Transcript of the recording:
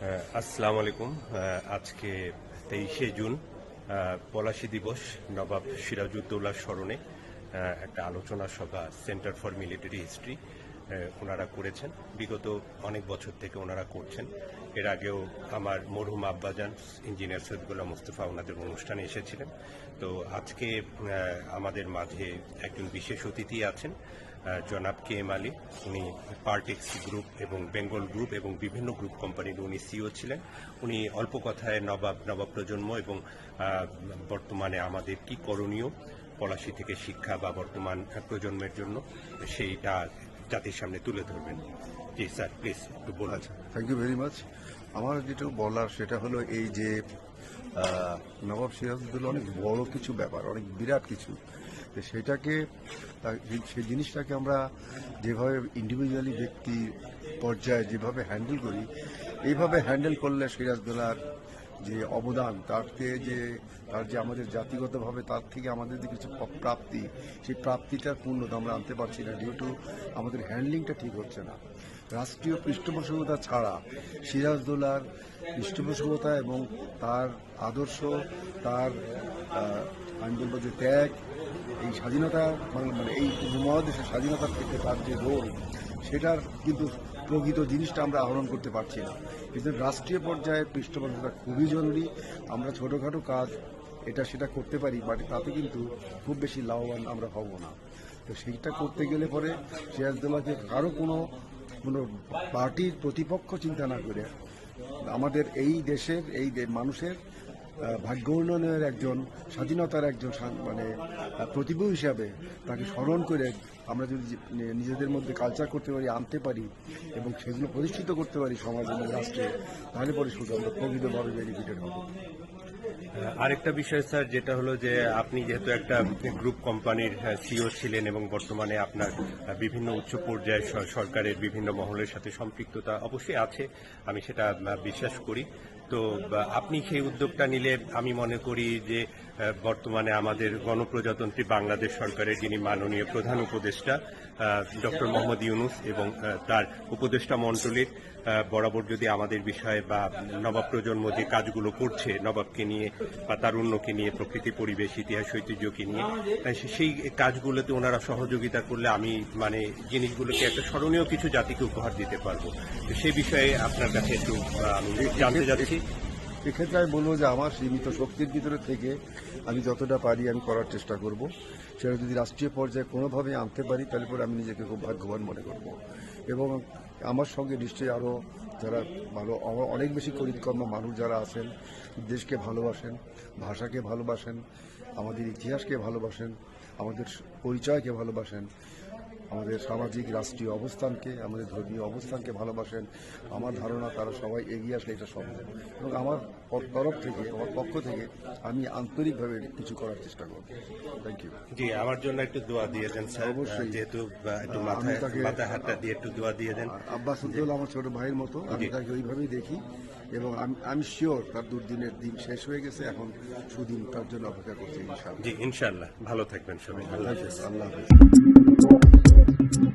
আসসালামু আলাইকুম। আজকে তেইশে জুন পলাশি দিবস, নবাব সিরাজউদ্দৌলার স্মরণে একটা আলোচনা সভা, সেন্টার ফর মিলিটারি হিস্ট্রি। ওনারা করেছেন। বিগত অনেক বছর থেকে ওনারা করছেন। এর আগেও আমার মরহুম আব্বাজান, ইঞ্জিনিয়ার সৈয়দুল্লাহ মুস্তফা ওনাদের অনুষ্ঠানে এসেছিলেন। তো আজকে আমাদের মাঝে একজন বিশেষ অতিথি আছেন জনাব কে এম আলী। উনি পার্টেক্স গ্রুপ এবং বেঙ্গল গ্রুপ এবং বিভিন্ন গ্রুপ কোম্পানির উনি সিও ছিলেন। উনি অল্প কথায় নবাব নবাব প্রজন্ম এবং বর্তমানে আমাদের কি করণীয় পলাশি থেকে শিক্ষা বা বর্তমান প্রজন্মের জন্য, সেইটা জাতির সামনে তুলে ধরবেন। জি, স্যার প্লিজ একটু বলুন। আচ্ছা থ্যাংক ইউ ভেরি মাচ আমার যেটা বলার সেটা হলো এই যে নবাব সিরাজউদ্দৌলা অনেক বড় কিছু ব্যাপার, অনেক বিরাট কিছু। সেটাকে সেই জিনিসটাকে আমরা যেভাবে ইন্ডিভিজুয়ালি ব্যক্তি পর্যায়ে যেভাবে হ্যান্ডেল করি, এইভাবে হ্যান্ডেল করলে সিরাজদৌলার যে অবদান, তার থেকে যে, তার যে আমাদের জাতিগতভাবে তার থেকে আমাদের যে কিছু প্রাপ্তি, সেই প্রাপ্তিটার পূর্ণতা আমরা আনতে পারছি না ডিউ টু আমাদের হ্যান্ডলিংটা ঠিক হচ্ছে না। রাষ্ট্রীয় পৃষ্ঠপোষকতা ছাড়া সিরাজদৌলার পৃষ্ঠপোষকতা এবং তার আদর্শ, তার আমি বলব যে ত্যাগ, এই স্বাধীনতা মানে এই উপমহাদেশের স্বাধীনতার ক্ষেত্রে তার যে রোল, সেটার কিন্তু প্রকৃত জিনিসটা আমরা আহরণ করতে পারছি না। কিন্তু রাষ্ট্রীয় পর্যায়ে পৃষ্ঠপোষকতা খুবই জরুরি। আমরা ছোটোখাটো কাজ, এটা সেটা করতে পারি বাট তাতে কিন্তু খুব বেশি লাভবান আমরা হব না। তো সেইটা করতে গেলে পরে সিরাজদৌলাকে কারও কোনো কোনো পার্টির প্রতিপক্ষ চিন্তা না করে, আমাদের এই দেশের, এই মানুষের ভাগ্য উন্নয়নের একজন, স্বাধীনতার একজন মানে প্রতিভূ হিসাবে তাকে স্মরণ করে আমরা যদি নিজেদের মধ্যে কালচার করতে পারি, আনতে পারি এবং সেগুলো প্রতিষ্ঠিত করতে পারি সমাজ এবং রাষ্ট্রে, তাহলে পরে শুধু আমরা প্রকৃতভাবে বেনিফিটেড হব। আরেকটা বিষয়, স্যার, যেটা হলো যে আপনি যেহেতু একটা গ্রুপ কোম্পানির সিও ছিলেন এবং বর্তমানে আপনার বিভিন্ন উচ্চ পর্যায়ে সরকারের বিভিন্ন মহলের সাথে সম্পৃক্ততা অবশ্যই আছে, আমি সেটা বিশ্বাস করি। তো আপনি সেই উদ্যোগটা নিলে আমি মনে করি যে বর্তমানে আমাদের গণপ্রজাতন্ত্রী বাংলাদেশ সরকারের যিনি মাননীয় প্রধান উপদেষ্টা ডক্টর মোহাম্মদ ইউনুস এবং তার উপদেষ্টা মণ্ডলীর বরাবর যদি আমাদের বিষয়ে বা নবাব প্রজন্ম যে কাজগুলো করছে, নবাবকে নিয়ে বা তার তারুণ্যকে নিয়ে, প্রকৃতি, পরিবেশ, ইতিহাস, ঐতিহ্যকে নিয়ে সেই কাজগুলোতে ওনারা সহযোগিতা করলে আমি মানে জিনিসগুলোকে একটা স্মরণীয় কিছু জাতিকে উপহার দিতে পারব। সেই বিষয়ে আপনার কাছে একটু জানতে যাচ্ছি এক্ষেত্রে আমি বলব যে আমার সীমিত শক্তির ভিতরে থেকে আমি যতটা পারি আমি করার চেষ্টা করব। সেটা যদি রাষ্ট্রীয় পর্যায়ে কোনোভাবে আনতে পারি, তাহলে পরে আমি নিজেকে খুব ভাগ্যবান মনে করব। এবং আমার সঙ্গে নিশ্চয়ই আরও যারা ভালো অনেক বেশি করিতকর্ম মানুষ যারা আছেন, দেশকে ভালোবাসেন, ভাষাকে ভালোবাসেন, আমাদের ইতিহাসকে ভালোবাসেন, আমাদের পরিচয়কে ভালোবাসেন আমাদের সামাজিক রাষ্ট্রীয় অবস্থানকে আমাদের ধর্মীয় অবস্থানকে ভালোবাসেন। আমার ধারণা তারা সবাই এগিয়ে আসলে এটা সম্ভব এবং আমার তরফ থেকে আমার পক্ষ থেকে আমি আন্তরিকভাবে কিছু করার চেষ্টা করব। থ্যাংক ইউ জি আমার জন্য একটু দোয়া দিয়ে দেন স্যার। অবশ্যই। যেহেতু একটু মাথায় হাতটা দিয়ে একটু দোয়া দিয়ে দেন। আব্বাস উদ্দৌলা আমার ছোট ভাইয়ের মতো আমি তাকে ওইভাবেই দেখি। এবং আমি আমি শিওর তার দুর্দিনের দিন শেষ হয়ে গেছে এখন সুদিন তার জন্য অপেক্ষা করছি ইনশাআল্লাহ। জি ইনশাল্লাহ ভালো থাকবেন সবাই। আল্লাহ হাফেজ আল্লাহ হাফেজ। thank you